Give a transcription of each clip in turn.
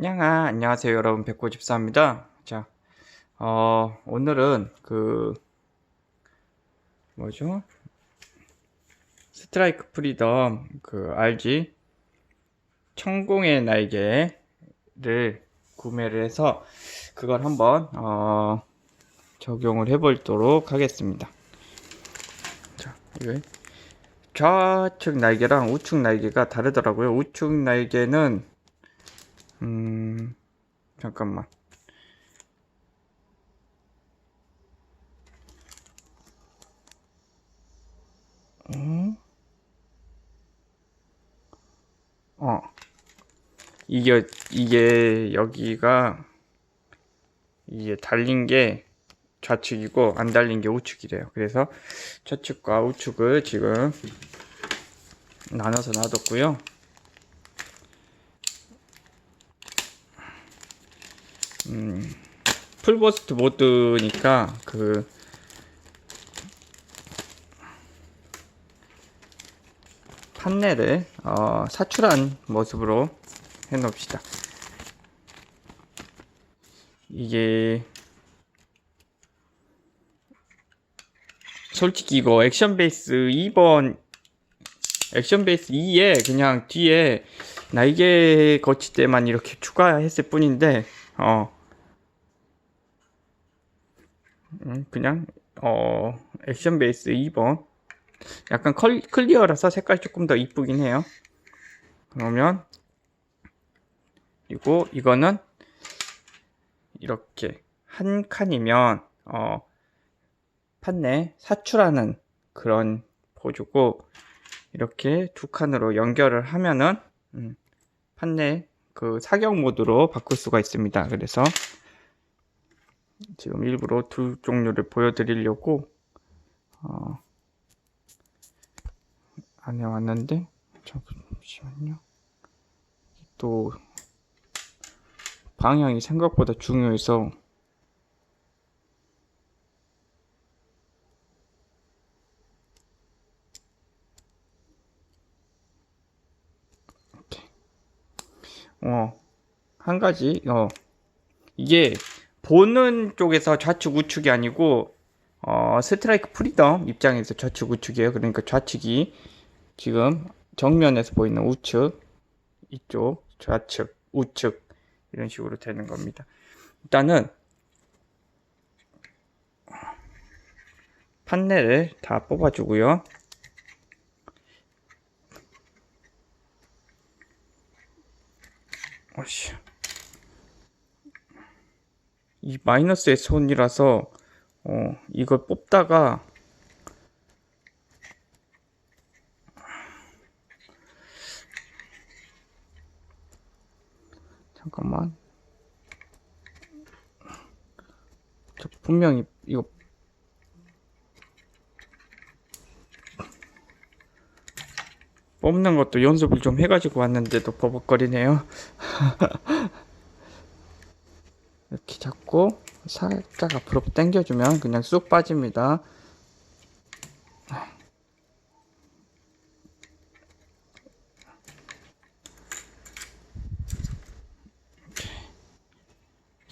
냥아, 안녕하세요, 여러분. 백고집사입니다. 자, 어, 오늘은 그, 뭐죠? 스트라이크 프리덤, 그, RG, 천공의 날개를 구매를 해서, 그걸 한번, 어, 적용을 해보도록 하겠습니다. 자, 이거 좌측 날개랑 우측 날개가 다르더라고요. 우측 날개는 음, 잠깐만. 어? 어. 이게, 이게, 여기가, 이게 달린 게 좌측이고, 안 달린 게 우측이래요. 그래서 좌측과 우측을 지금 나눠서 놔뒀고요. 음, 풀버스트 모드니까 그 판넬을 어, 사출한 모습으로 해 놓읍시다. 이게 솔직히 이거 액션 베이스 2번 액션 베이스 2에 그냥 뒤에 날개 거치대만 이렇게 추가했을 뿐인데 어 음, 그냥 어 액션 베이스 2번. 약간 컬, 클리어라서 색깔이 조금 더 이쁘긴 해요. 그러면 그리고 이거는 이렇게 한 칸이면 어 판넬 사출하는 그런 보조고 이렇게 두 칸으로 연결을 하면은 음, 판넬 그 사격 모드로 바꿀 수가 있습니다. 그래서 지금 일부러 두 종류를 보여드리려고 어, 안에 왔는데 잠시만요 또 방향이 생각보다 중요해서. 어, 한 가지, 어, 이게 보는 쪽에서 좌측 우측이 아니고 어, 스트라이크 프리덤 입장에서 좌측 우측이에요. 그러니까 좌측이 지금 정면에서 보이는 우측 이쪽 좌측 우측 이런 식으로 되는 겁니다. 일단은 판넬을 다 뽑아주고요. 어씨. 이 마이너스의 손이라서 어, 이걸 뽑다가 잠깐만. 저 분명히 이거 뽑는 것도 연습을 좀 해가지고 왔는데도 버벅거리네요 이렇게 잡고 살짝 앞으로 당겨주면 그냥 쑥 빠집니다.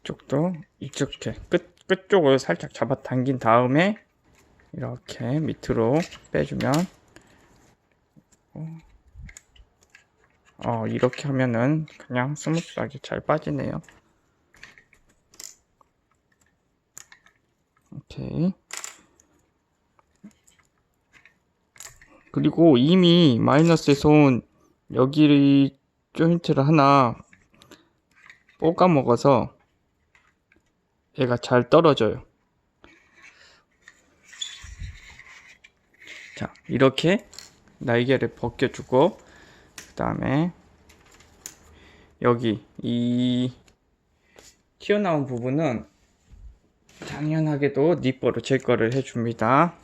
이쪽도 이렇게 끝 끝쪽을 살짝 잡아 당긴 다음에 이렇게 밑으로 빼주면 어 이렇게 하면은 그냥 스무스하게 잘 빠지네요. 오케이. 그리고 이미 마이너스에서 온 여기 조인트를 하나 뽀까 먹어서 얘가 잘 떨어져요. 자, 이렇게 날개를 벗겨주고 그 다음에 여기 이 튀어나온 부분은 당연하게도 니퍼로 제거를 해줍니다.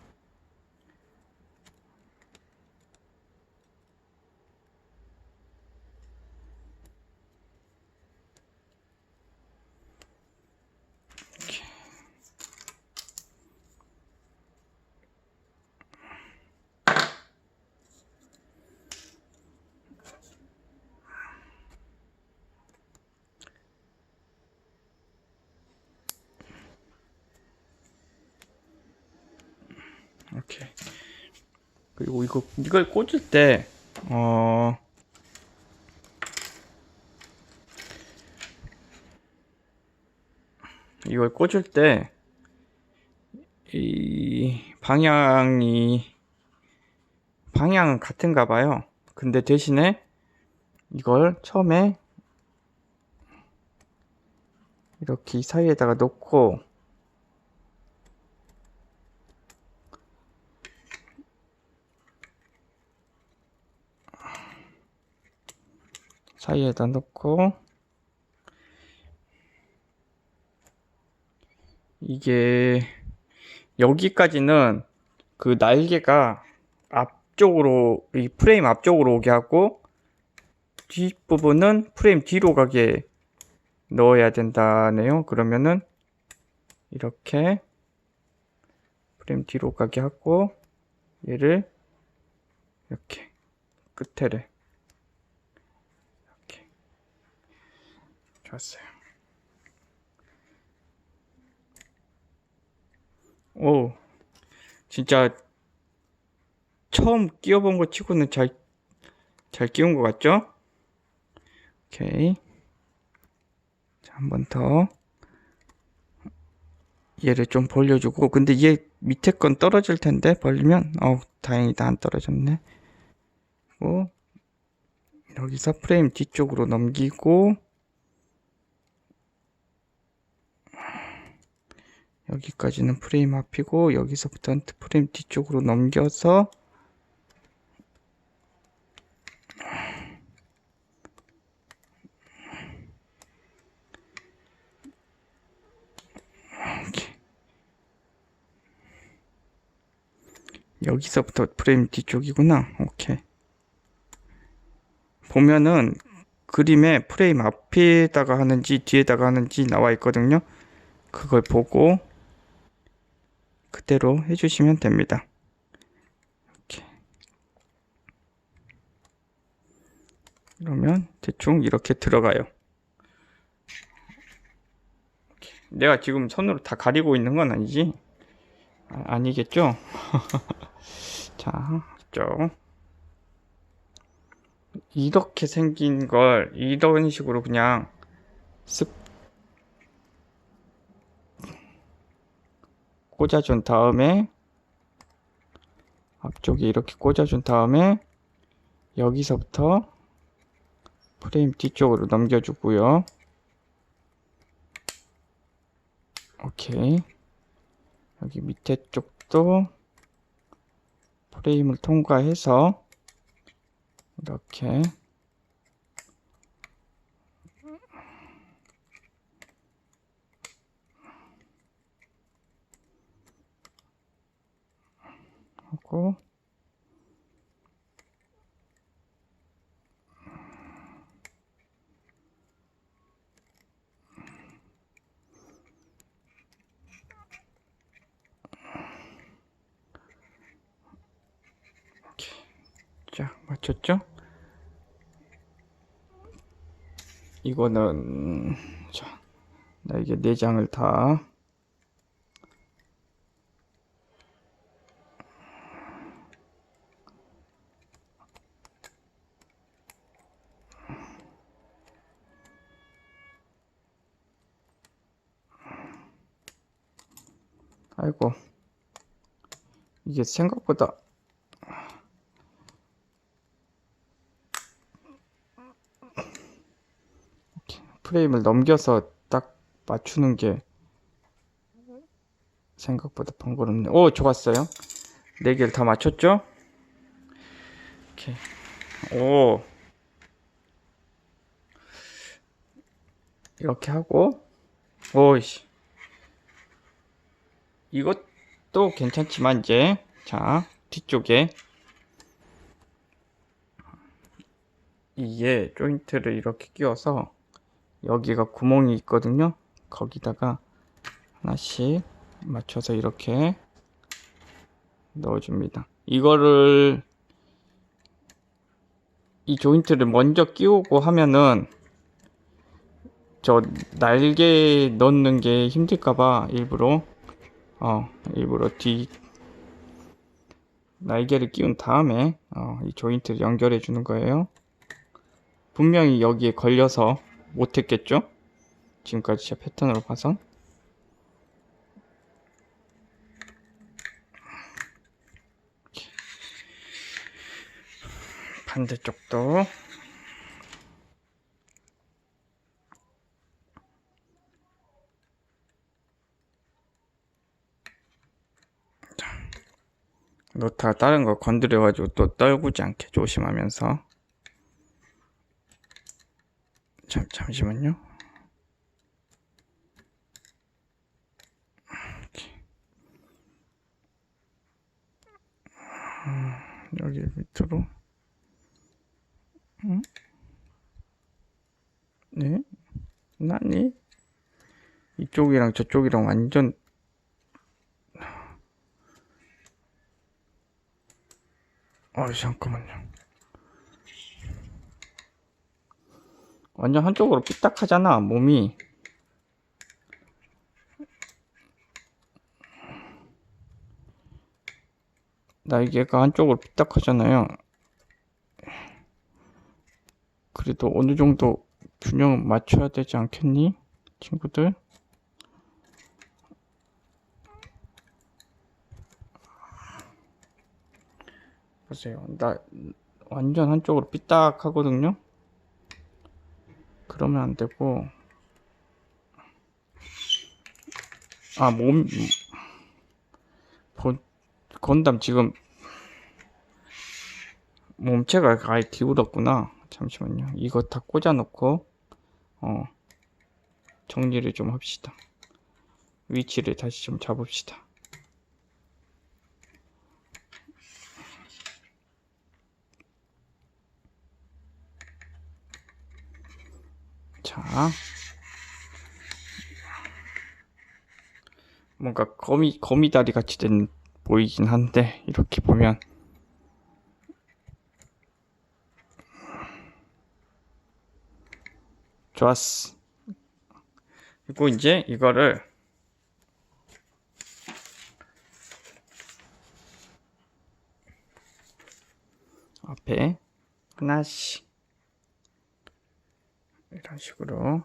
그리고 이거 이걸 꽂을 때 어. 이걸 꽂을 때 이 방향이 방향은 같은가 봐요. 근데 대신에 이걸 처음에 이렇게 이 사이에다가 놓고 사이에다 놓고 이게 여기까지는 그 날개가 앞쪽으로 이 프레임 앞쪽으로 오게 하고 뒷부분은 프레임 뒤로 가게 넣어야 된다네요. 그러면은 이렇게 프레임 뒤로 가게 하고 얘를 이렇게 끝에를 이렇게 좋았어요. 오, 진짜 처음 끼워본 거 치고는 잘, 잘 끼운 것 같죠? 오케이. 자, 한 번 더. 얘를 좀 벌려주고, 근데 얘 밑에 건 떨어질 텐데, 벌리면, 어우, 다행이다. 안 떨어졌네. 고 여기서 프레임 뒤쪽으로 넘기고, 여기까지는 프레임 앞이고 여기서부터는 프레임 뒤쪽으로 넘겨서. 여기서부터 프레임 뒤쪽이구나. 오케이. 보면은 그림에 프레임 앞에다가 하는지 뒤에다가 하는지 나와 있거든요. 그걸 보고 그대로 해주시면 됩니다. 이렇게. 그러면 대충 이렇게 들어가요. 내가 지금 손으로 다 가리고 있는 건 아니지? 아, 니겠죠 자, 쪽. 이렇게 생긴 걸 이런 식으로 그냥 쓱 꽂아준 다음에 앞쪽에 이렇게 꽂아준 다음에 여기서부터 프레임 뒤쪽으로 넘겨주고요. 오케이. 여기 밑에 쪽도 프레임을 통과해서 이렇게 하고 이렇게 자 맞췄죠? 이거는 자, 나 이게 내장을 다 아이고 이게 생각보다 프레임을 넘겨서 딱 맞추는 게 생각보다 번거롭네. 오, 좋았어요. 네 개를 다 맞췄죠? 이렇게. 오. 이렇게 하고, 오이씨. 이것도 괜찮지만 이제 자 뒤쪽에 이게 조인트를 이렇게 끼워서 여기가 구멍이 있거든요. 거기다가 하나씩 맞춰서 이렇게 넣어줍니다. 이거를 이 조인트를 먼저 끼우고 하면은 저 날개 넣는 게 힘들까봐 일부러 어, 일부러 뒤 날개를 끼운 다음에 어, 이 조인트를 연결해 주는 거예요. 분명히 여기에 걸려서 못했겠죠? 지금까지 제 패턴으로 봐선 반대쪽도 놓다가 다른 거 건드려가지고 또 떨구지 않게 조심하면서 잠, 잠시만요 여기 밑으로 응? 네? 나니? 이쪽이랑 저쪽이랑 완전 아 잠깐만요. 완전 한쪽으로 삐딱하잖아 몸이. 날개가 한쪽으로 삐딱하잖아요. 그래도 어느 정도 균형 맞춰야 되지 않겠니? 친구들? 보세요. 나 완전 한쪽으로 삐딱 하거든요. 그러면 안 되고 아몸 본, 건담 지금 몸체가 아예 기울었구나. 잠시만요. 이거 다 꽂아놓고 어 정리를 좀 합시다. 위치를 다시 좀 잡읍시다. 자, 뭔가 거미 거미다리 같이 된 보이긴 한데 이렇게 보면 좋았어. 그리고 이제 이거를 앞에 하나씩 이런 식으로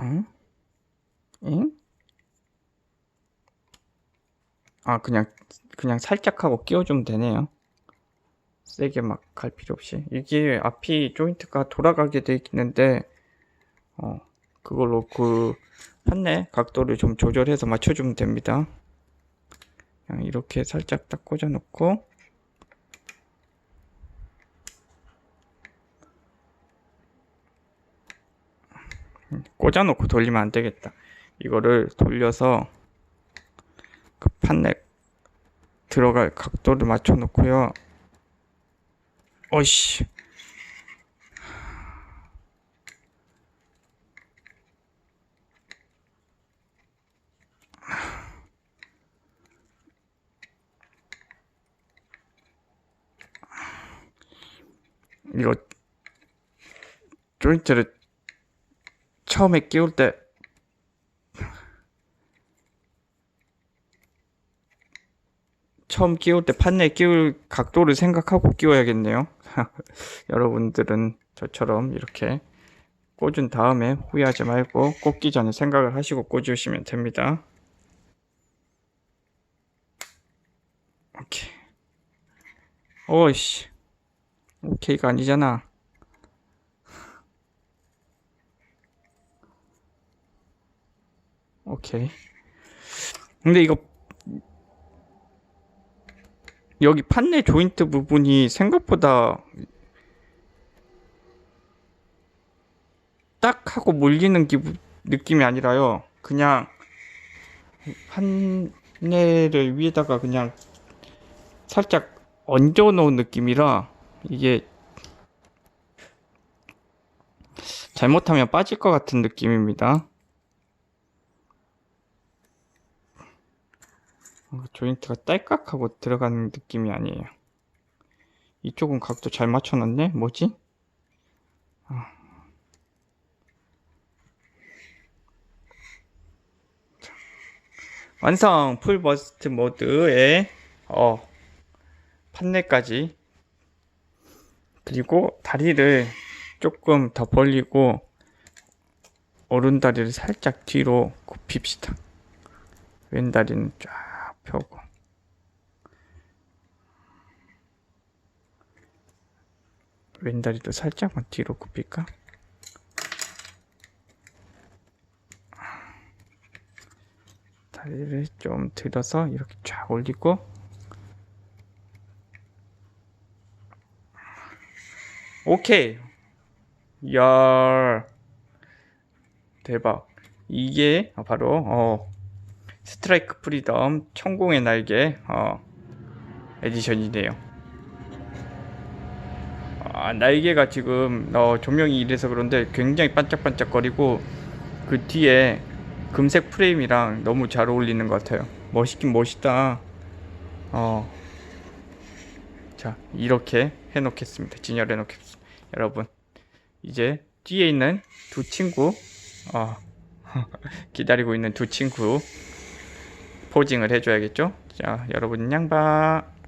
응? 응? 아 그냥 그냥 살짝 하고 끼워주면 되네요 세게 막 갈 필요 없이 이게 앞이 조인트가 돌아가게 돼 있는데 어 그걸로 그 판넬 각도를 좀 조절해서 맞춰주면 됩니다 이렇게 살짝 딱 꽂아 놓고. 꽂아 놓고 돌리면 안 되겠다. 이거를 돌려서 그 판넬 들어갈 각도를 맞춰 놓고요. 어이씨 이거 조인트를 처음에 끼울 때 처음 끼울 때 판넬 끼울 각도를 생각하고 끼워야겠네요. 여러분들은 저처럼 이렇게 꽂은 다음에 후회하지 말고 꽂기 전에 생각을 하시고 꽂으시면 됩니다. 오케이. 오이씨. 오케이가 아니잖아. 오케이. 근데 이거 여기 판넬 조인트 부분이 생각보다 딱 하고 몰리는 기분 느낌이 아니라요. 그냥 판넬을 위에다가 그냥 살짝 얹어 놓은 느낌이라 이게 잘못하면 빠질 것 같은 느낌입니다. 조인트가 딸깍하고 들어가는 느낌이 아니에요. 이쪽은 각도 잘 맞춰놨네? 뭐지? 아. 완성 풀 버스트 모드에 어 판넬까지 그리고 다리를 조금 더 벌리고 오른다리를 살짝 뒤로 굽힙시다. 왼다리는 쫙 펴고 왼다리도 살짝만 뒤로 굽힐까? 다리를 좀 들어서 이렇게 쫙 올리고 오케이 야 대박 이게 바로 어 스트라이크 프리덤 천공의 날개 어 에디션이네요 아, 날개가 지금 어, 조명이 이래서 그런데 굉장히 반짝반짝거리고 그 뒤에 금색 프레임이랑 너무 잘 어울리는 것 같아요. 멋있긴 멋있다. 어. 자, 이렇게 해놓겠습니다. 진열해 놓겠습니다. 여러분, 이제 뒤에 있는 두 친구, 어, 기다리고 있는 두 친구 포징을 해줘야겠죠? 자, 여러분, 양봐.